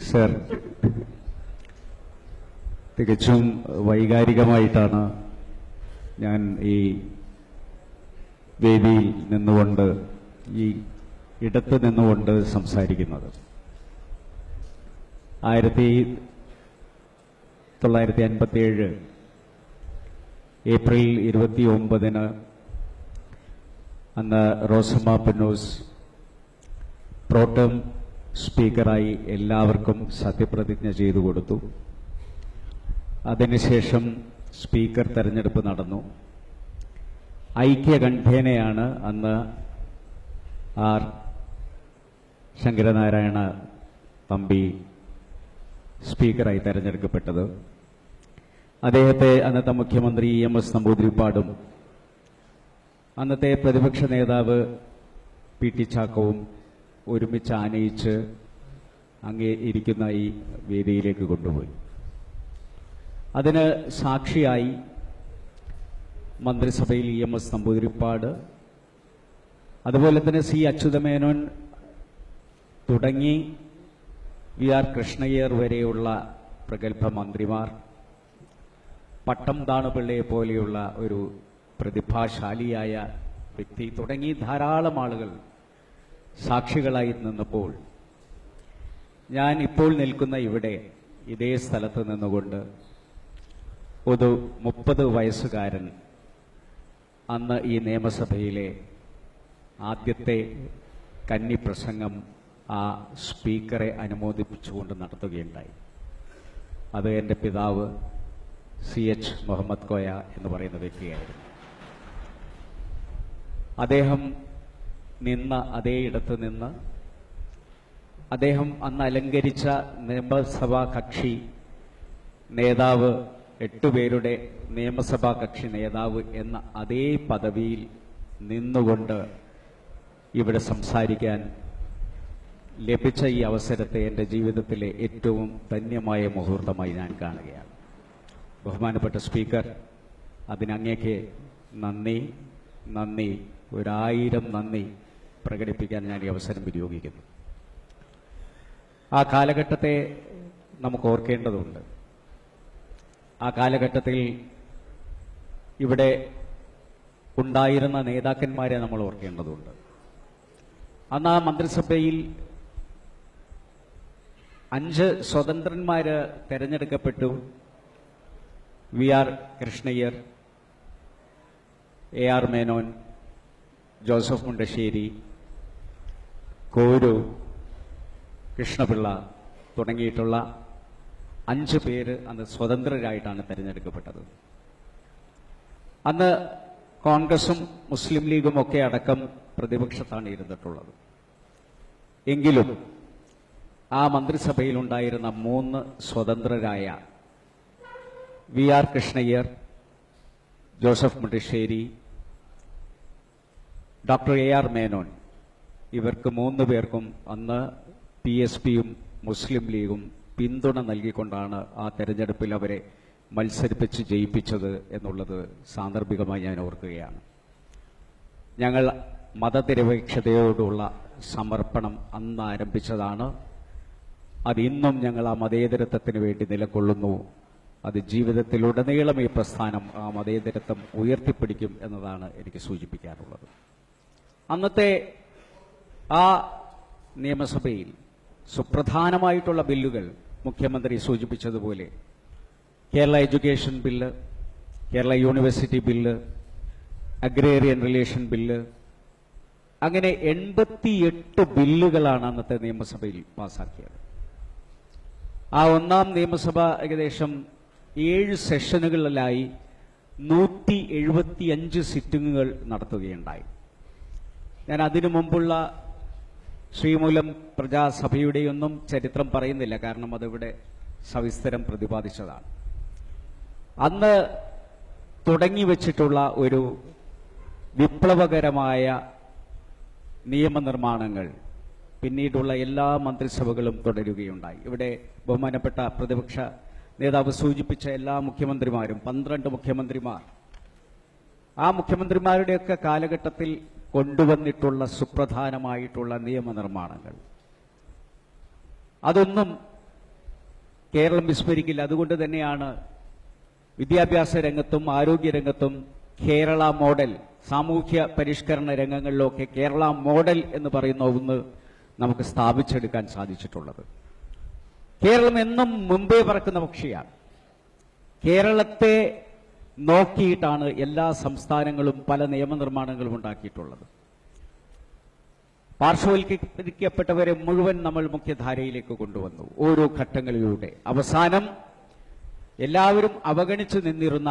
Sir തികച്ചും വൈകാരികമായിട്ടാണ് ഞാൻ ഈ വേദിയിൽ നിന്നുകൊണ്ട് ഈ ഇടത്ത് നിന്നുകൊണ്ട് സംസാരിക്കുന്നത്. ആയിരത്തി തൊള്ളായിരത്തി അൻപത്തിയേഴ് ഏപ്രിൽ ഇരുപത്തി ഒമ്പതിന് അന്ന് റോസമ്മ പെന്നൂസ് പ്രോട്ടം സ്പീക്കറായി എല്ലാവർക്കും സത്യപ്രതിജ്ഞ ചെയ്തു കൊടുത്തു. അതിനുശേഷം സ്പീക്കർ തെരഞ്ഞെടുപ്പ് നടന്നു. ഐക്യകണ്ഠേനയാണ് അന്ന് ആർ ശങ്കരനാരായണ തമ്പി സ്പീക്കറായി തെരഞ്ഞെടുക്കപ്പെട്ടത്. അദ്ദേഹത്തെ അന്നത്തെ മുഖ്യമന്ത്രി ഇ എം എസ് നമ്പൂതിരിപ്പാടും അന്നത്തെ പ്രതിപക്ഷ നേതാവ് പി ടി ചാക്കവും ഒരുമിച്ച് ആനയിച്ച് അങ്ങേ ഇരിക്കുന്ന ഈ വേദിയിലേക്ക് കൊണ്ടുപോയി. അതിന് സാക്ഷിയായി മന്ത്രിസഭയിൽ ഇ എം എസ് നമ്പൂതിരിപ്പാട് അതുപോലെ തന്നെ സി അച്യുതമേനോൻ തുടങ്ങി വി ആർ കൃഷ്ണയ്യർ വരെയുള്ള പ്രഗത്ഭ മന്ത്രിമാർ പട്ടം താണുപിള്ളയെ പോലെയുള്ള ഒരു പ്രതിഭാശാലിയായ വ്യക്തി തുടങ്ങി ധാരാളം ആളുകൾ സാക്ഷികളായി നിന്നപ്പോൾ ഞാൻ ഇപ്പോൾ നിൽക്കുന്ന ഇവിടെ ഇതേ സ്ഥലത്ത് നിന്നുകൊണ്ട് ഒരു മുപ്പത് വയസ്സുകാരൻ അന്ന് ഈ നിയമസഭയിലെ ആദ്യത്തെ കന്നി പ്രസംഗം ആ സ്പീക്കറെ അനുമോദിപ്പിച്ചുകൊണ്ട് നടത്തുകയുണ്ടായി. അത് എന്റെ പിതാവ് സി എച്ച് മുഹമ്മദ് കോയ എന്ന് പറയുന്ന വ്യക്തിയായിരുന്നു. അദ്ദേഹം നിന്ന അതേ ഇടത്ത് നിന്ന് അദ്ദേഹം അന്ന് അലങ്കരിച്ച നിയമസഭാ കക്ഷി നേതാവ് എട്ടുപേരുടെ നിയമസഭാ കക്ഷി നേതാവ് എന്ന അതേ പദവിയിൽ നിന്നുകൊണ്ട് ഇവിടെ സംസാരിക്കാൻ ലഭിച്ച ഈ അവസരത്തെ എന്റെ ജീവിതത്തിലെ ഏറ്റവും ധന്യമായ മുഹൂർത്തമായി ഞാൻ കാണുകയാണ്. ബഹുമാനപ്പെട്ട സ്പീക്കർ അതിനങ്ങേക്ക് നന്ദി നന്ദി ഒരായിരം നന്ദി. പ്രകടിപ്പിക്കാൻ ഞാൻ ഈ അവസരം വിനിയോഗിക്കുന്നു. ആ കാലഘട്ടത്തെ നമുക്ക് ഓർക്കേണ്ടതുണ്ട്. ആ കാലഘട്ടത്തിൽ ഇവിടെ ഉണ്ടായിരുന്ന നേതാക്കന്മാരെ നമ്മൾ ഓർക്കേണ്ടതുണ്ട്. അന്ന് ആ മന്ത്രിസഭയിൽ അഞ്ച് സ്വതന്ത്രന്മാര് തെരഞ്ഞെടുക്കപ്പെട്ടു. V R Krishna Iyer A R Menon Joseph Mundassery Koru Krishna Pillai തുടങ്ങിയിട്ടുള്ള അഞ്ച് പേര് അന്ന് സ്വതന്ത്രരായിട്ടാണ് തെരഞ്ഞെടുക്കപ്പെട്ടത്. അന്ന് കോൺഗ്രസും മുസ്ലിം ലീഗും ഒക്കെ അടക്കം പ്രതിപക്ഷത്താണ് ഇരുന്നിട്ടുള്ളത്. എങ്കിലും ആ മന്ത്രിസഭയിലുണ്ടായിരുന്ന മൂന്ന് സ്വതന്ത്രരായ V R Krishna Iyer Joseph Mundassery doctor A R Menon ഇവർക്ക് മൂന്ന് പേർക്കും അന്ന് പി എസ് പിയും മുസ്ലിം ലീഗും പിന്തുണ നൽകിക്കൊണ്ടാണ് ആ തെരഞ്ഞെടുപ്പിൽ അവരെ മത്സരിപ്പിച്ച് ജയിപ്പിച്ചത് എന്നുള്ളത് സാന്ദർഭികമായി ഞാൻ ഓർക്കുകയാണ്. ഞങ്ങൾ മതനിരപേക്ഷതയോടുള്ള സമർപ്പണം അന്ന് ആരംഭിച്ചതാണ്. അത് ഇന്നും ഞങ്ങൾ ആ മതേതരത്വത്തിന് വേണ്ടി നിലകൊള്ളുന്നു. അത് ജീവിതത്തിലുടനീളം ഈ പ്രസ്ഥാനം ആ മതേതരത്വം ഉയർത്തിപ്പിടിക്കും എന്നതാണ് എനിക്ക് സൂചിപ്പിക്കാനുള്ളത്. അന്നത്തെ ആ നിയമസഭയിൽ സുപ്രധാനമായിട്ടുള്ള ബില്ലുകൾ മുഖ്യമന്ത്രി സൂചിപ്പിച്ചതുപോലെ Kerala education bill Kerala university bill agrarian relation bill അങ്ങനെ എൺപത്തിയെട്ട് ബില്ലുകളാണ് അന്നത്തെ നിയമസഭയിൽ പാസാക്കിയത്. ആ ഒന്നാം നിയമസഭ ഏകദേശം ഏഴ് സെഷനുകളിലായി നൂറ്റി എഴുപത്തിയഞ്ച് സിറ്റിങ്ങുകൾ നടത്തുകയുണ്ടായി. ഞാൻ അതിനു മുമ്പുള്ള ശ്രീമൂലം പ്രജാസഭയുടെയൊന്നും ചരിത്രം പറയുന്നില്ല. കാരണം അതിവിടെ സവിസ്തരം പ്രതിപാദിച്ചതാണ്. അന്ന് തുടങ്ങി വച്ചിട്ടുള്ള ഒരു വിപ്ലവകരമായ നിയമനിർമ്മാണങ്ങൾ പിന്നീടുള്ള എല്ലാ മന്ത്രിസഭകളും തുടരുകയുണ്ടായി. ഇവിടെ ബഹുമാനപ്പെട്ട പ്രതിപക്ഷ നേതാവ് സൂചിപ്പിച്ച എല്ലാ മുഖ്യമന്ത്രിമാരും പന്ത്രണ്ട് മുഖ്യമന്ത്രിമാർ. ആ മുഖ്യമന്ത്രിമാരുടെയൊക്കെ കാലഘട്ടത്തിൽ കൊണ്ടുവന്നിട്ടുള്ള സുപ്രധാനമായിട്ടുള്ള നിയമനിർമ്മാണങ്ങൾ. അതൊന്നും കേരളം വിസ്മരിക്കില്ല. അതുകൊണ്ട് തന്നെയാണ് വിദ്യാഭ്യാസ രംഗത്തും ആരോഗ്യ രംഗത്തും കേരള മോഡൽ സാമൂഹ്യ പരിഷ്കരണ രംഗങ്ങളിലൊക്കെ കേരള മോഡൽ എന്ന് പറയുന്ന ഒന്ന് നമുക്ക് സ്ഥാപിച്ചെടുക്കാൻ സാധിച്ചിട്ടുള്ളത്. കേരളം എന്നും മുമ്പേ പറക്കുന്ന പക്ഷിയാണ്. കേരളത്തെ നോക്കിയിട്ടാണ് എല്ലാ സംസ്ഥാനങ്ങളും പല നിയമനിർമ്മാണങ്ങളും ഉണ്ടാക്കിയിട്ടുള്ളത്. പാർശ്വവൽക്കരിക്കപ്പെട്ടവരെ മുഴുവൻ നമ്മൾ മുഖ്യധാരയിലേക്ക് കൊണ്ടുവന്നു ഓരോ ഘട്ടങ്ങളിലൂടെ. അവസാനം എല്ലാവരും അവഗണിച്ചു നിന്നിരുന്ന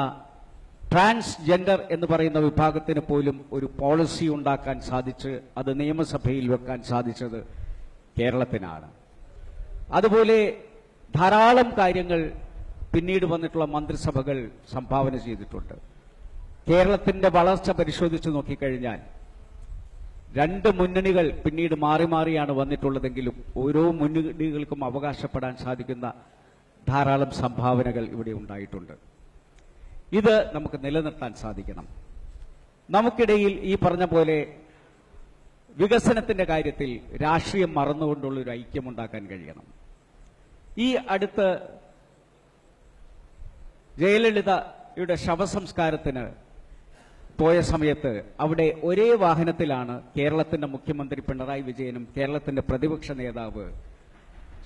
ട്രാൻസ്ജെൻഡർ എന്ന് പറയുന്ന വിഭാഗത്തിന് പോലും ഒരു പോളിസി ഉണ്ടാക്കാൻ സാധിച്ച് അത് നിയമസഭയിൽ വെക്കാൻ സാധിച്ചത് കേരളത്തിനാണ്. അതുപോലെ ധാരാളം കാര്യങ്ങൾ പിന്നീട് വന്നിട്ടുള്ള മന്ത്രിസഭകൾ സംഭാവന ചെയ്തിട്ടുണ്ട്. കേരളത്തിന്റെ വളർച്ച പരിശോധിച്ച് നോക്കിക്കഴിഞ്ഞാൽ രണ്ട് മുന്നണികൾ പിന്നീട് മാറി മാറിയാണ് വന്നിട്ടുള്ളതെങ്കിലും ഓരോ മുന്നണികൾക്കും അവകാശപ്പെടാൻ സാധിക്കുന്ന ധാരാളം സംഭാവനകൾ ഇവിടെ ഉണ്ടായിട്ടുണ്ട്. ഇത് നമുക്ക് നിലനിർത്താൻ സാധിക്കണം. നമുക്കിടയിൽ ഈ പറഞ്ഞ പോലെ വികസനത്തിന്റെ കാര്യത്തിൽ രാഷ്ട്രീയം മറന്നുകൊണ്ടുള്ള ഒരു ഐക്യമുണ്ടാക്കാൻ കഴിയണം. ഈ അടുത്ത് ജയലളിതയുടെ ശവസംസ്കാരത്തിന് പോയ സമയത്ത് അവിടെ ഒരേ വാഹനത്തിലാണ് കേരളത്തിന്റെ മുഖ്യമന്ത്രി പിണറായി വിജയനും കേരളത്തിന്റെ പ്രതിപക്ഷ നേതാവ്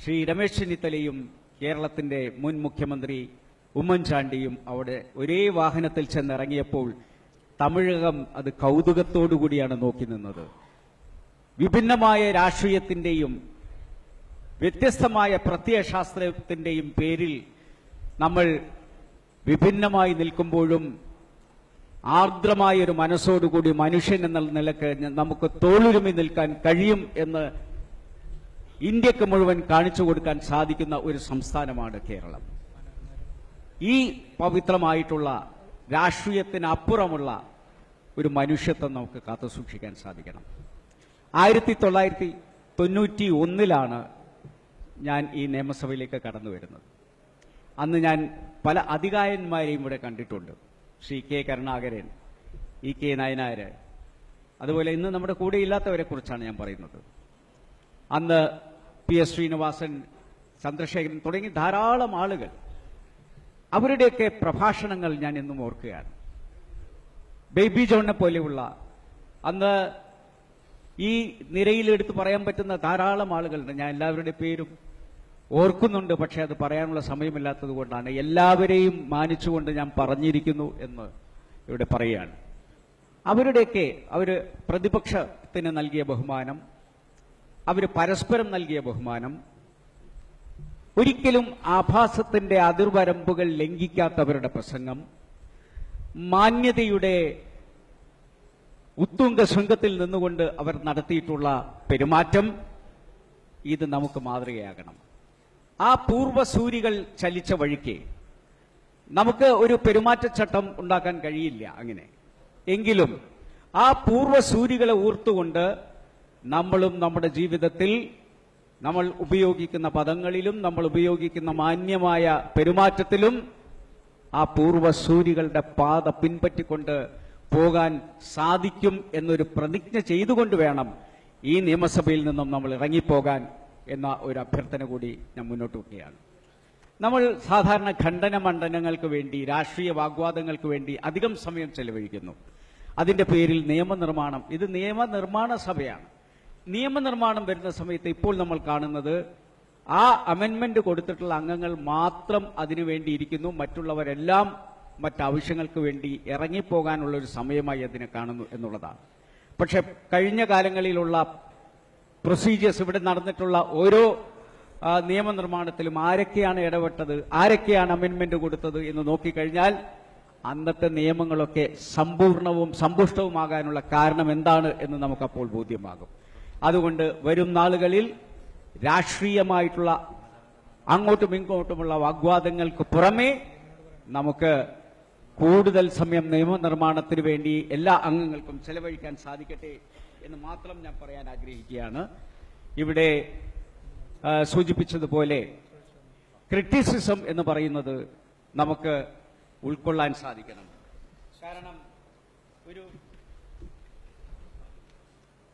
ശ്രീ രമേശ് ചെന്നിത്തലയും കേരളത്തിന്റെ മുൻ മുഖ്യമന്ത്രി ഉമ്മൻചാണ്ടിയും അവിടെ ഒരേ വാഹനത്തിൽ ചെന്നിറങ്ങിയപ്പോൾ തമിഴകം അത് കൗതുകത്തോടുകൂടിയാണ് നോക്കി നിന്നത്. വിഭിന്നമായ രാഷ്ട്രീയത്തിന്റെയും വ്യത്യസ്തമായ പ്രത്യയശാസ്ത്രത്തിന്റെയും പേരിൽ നമ്മൾ വിഭിന്നമായി നിൽക്കുമ്പോഴും ആർദ്രമായ ഒരു മനസ്സോടുകൂടി മനുഷ്യൻ എന്ന നിലയ്ക്ക് നമുക്ക് തോളുരുമി നിൽക്കാൻ കഴിയും എന്ന് ഇന്ത്യയ്ക്ക് മുഴുവൻ കാണിച്ചു കൊടുക്കാൻ സാധിക്കുന്ന ഒരു സംസ്ഥാനമാണ് കേരളം. ഈ പവിത്രമായിട്ടുള്ള രാഷ്ട്രീയത്തിനപ്പുറമുള്ള ഒരു മനുഷ്യത്വം നമുക്ക് കാത്തു സൂക്ഷിക്കാൻ സാധിക്കണം. ആയിരത്തി തൊള്ളായിരത്തി തൊണ്ണൂറ്റി ഒന്നിലാണ് ഞാൻ ഈ നിയമസഭയിലേക്ക് കടന്നു വരുന്നത് അന്ന് ഞാൻ പല അധികായന്മാരെയും ഇവിടെ കണ്ടിട്ടുണ്ട്. Shri K Karunakaran E K Nayanar. അതുപോലെ ഇന്ന് നമ്മുടെ കൂടെ ഇല്ലാത്തവരെ കുറിച്ചാണ് ഞാൻ പറയുന്നത്. അന്ന് പി എസ് ശ്രീനിവാസൻ ചന്ദ്രശേഖരൻ തുടങ്ങി ധാരാളം ആളുകൾ അവരുടെയൊക്കെ പ്രഭാഷണങ്ങൾ ഞാൻ എന്നും ഓർക്കുകയാണ്. ബേബി ജോണിനെ പോലെയുള്ള അന്ന് ഈ നിരയിൽ പറയാൻ പറ്റുന്ന ധാരാളം ആളുകളുണ്ട്. ഞാൻ എല്ലാവരുടെ പേരും ഓർക്കുന്നുണ്ട് പക്ഷെ അത് പറയാനുള്ള സമയമില്ലാത്തത് കൊണ്ടാണ്. എല്ലാവരെയും മാനിച്ചുകൊണ്ട് ഞാൻ പറഞ്ഞിരിക്കുന്നു എന്ന് ഇവിടെ പറയുകയാണ്. അവരുടെയൊക്കെ അവർ പ്രതിപക്ഷത്തിന് നൽകിയ ബഹുമാനം അവർ പരസ്പരം നൽകിയ ബഹുമാനം ഒരിക്കലും ആഭാസത്തിന്റെ അതിർവരമ്പുകൾ ലംഘിക്കാത്തവരുടെ പ്രസംഗം മാന്യതയുടെ ഉത്തുംഗ ശൃംഗത്തിൽ നിന്നുകൊണ്ട് അവർ നടത്തിയിട്ടുള്ള പെരുമാറ്റം ഇത് നമുക്ക് മാതൃകയാകണം. ആ പൂർവസൂരികൾ ചലിച്ച വഴിക്ക് നമുക്ക് ഒരു പെരുമാറ്റച്ചട്ടം ഉണ്ടാക്കാൻ കഴിയില്ല അങ്ങനെ. എങ്കിലും ആ പൂർവസൂരികളെ ഊർത്തുകൊണ്ട് നമ്മളും നമ്മുടെ ജീവിതത്തിൽ നമ്മൾ ഉപയോഗിക്കുന്ന പദങ്ങളിലും നമ്മൾ ഉപയോഗിക്കുന്ന മാന്യമായ പെരുമാറ്റത്തിലും ആ പൂർവസൂരികളുടെ പാത പിൻപറ്റിക്കൊണ്ട് പോകാൻ സാധിക്കും എന്നൊരു പ്രതിജ്ഞ ചെയ്തുകൊണ്ട് വേണം ഈ നിയമസഭയിൽ നിന്നും നമ്മൾ ഇറങ്ങിപ്പോകാൻ. എന്ന ഒരു അഭ്യർത്ഥന കൂടി ഞാൻ മുന്നോട്ട് വയ്ക്കുകയാണ് നമ്മൾ സാധാരണ ഖണ്ഡന മണ്ഡലങ്ങൾക്ക് വേണ്ടി രാഷ്ട്രീയ വാഗ്വാദങ്ങൾക്ക് വേണ്ടി അധികം സമയം ചെലവഴിക്കുന്നു. അതിന്റെ പേരിൽ നിയമനിർമ്മാണം. ഇത് നിയമനിർമ്മാണ സഭയാണ്. നിയമനിർമ്മാണം വരുന്ന സമയത്ത് ഇപ്പോൾ നമ്മൾ കാണുന്നത് ആ അമെന്മെന്റ് കൊടുത്തിട്ടുള്ള അംഗങ്ങൾ മാത്രം അതിനു വേണ്ടിയിരിക്കുന്നു മറ്റുള്ളവരെല്ലാം മറ്റാവശ്യങ്ങൾക്ക് വേണ്ടി ഇറങ്ങിപ്പോകാനുള്ള ഒരു സമയമായി അതിനെ കാണുന്നു എന്നുള്ളതാണ്. പക്ഷെ കഴിഞ്ഞ കാലങ്ങളിലുള്ള പ്രൊസീജിയേഴ്സ് ഇവിടെ നടന്നിട്ടുള്ള ഓരോ നിയമനിർമ്മാണത്തിലും ആരൊക്കെയാണ് ഇടപെട്ടത് ആരൊക്കെയാണ് അമെന്റ്മെന്റ് കൊടുത്തത് എന്ന് നോക്കിക്കഴിഞ്ഞാൽ അന്നത്തെ നിയമങ്ങളൊക്കെ സമ്പൂർണവും സമ്പുഷ്ടവുമാകാനുള്ള കാരണം എന്താണ് എന്ന് നമുക്കപ്പോൾ ബോധ്യമാകും. അതുകൊണ്ട് വരും നാളുകളിൽ രാഷ്ട്രീയമായിട്ടുള്ള അങ്ങോട്ടും ഇങ്ങോട്ടുമുള്ള വാഗ്വാദങ്ങൾക്ക് പുറമേ നമുക്ക് കൂടുതൽ സമയം നിയമനിർമ്മാണത്തിന് വേണ്ടി എല്ലാ അംഗങ്ങൾക്കും ചെലവഴിക്കാൻ സാധിക്കട്ടെ എന്ന് മാത്രം ഞാൻ പറയാൻ ആഗ്രഹിക്കുകയാണ്. ഇവിടെ സൂചിപ്പിച്ചതുപോലെ ക്രിറ്റിസിസം എന്ന് പറയുന്നത് നമുക്ക് ഉൾക്കൊള്ളാൻ സാധിക്കണം. കാരണം ഒരു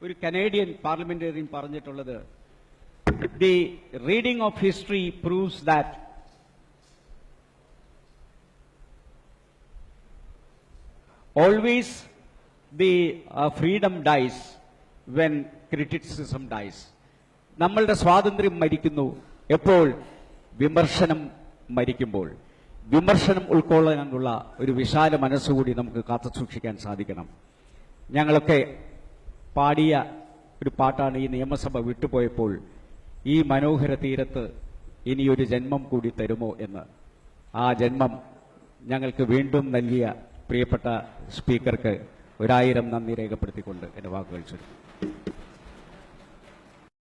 ഒരു കനേഡിയൻ പാർലമെന്റേറിയൻ പറഞ്ഞിട്ടുള്ളത് the reading of history proves that always the freedom dies when criticism dies നമ്മളുടെ സ്വാതന്ത്ര്യം മരിക്കുന്നു എപ്പോൾ? വിമർശനം മരിക്കുമ്പോൾ. വിമർശനം ഉൾക്കൊള്ളാനുള്ള ഒരു വിശാല മനസ്സുകൂടി നമുക്ക് കാത്തു സൂക്ഷിക്കാൻ സാധിക്കണം. ഞങ്ങളൊക്കെ പാടിയ ഒരു പാട്ടാണ് ഈ നിയമസഭ വിട്ടുപോയപ്പോൾ ഈ മനോഹര തീരത്ത് ഇനിയൊരു ജന്മം കൂടി തരുമോ എന്ന്. ആ ജന്മം ഞങ്ങൾക്ക് വീണ്ടും നൽകിയ പ്രിയപ്പെട്ട സ്പീക്കർക്ക് ഒരായിരം നന്ദി രേഖപ്പെടുത്തിക്കൊണ്ട് എന്റെ വാക്കുകൾ ചുരുക്കും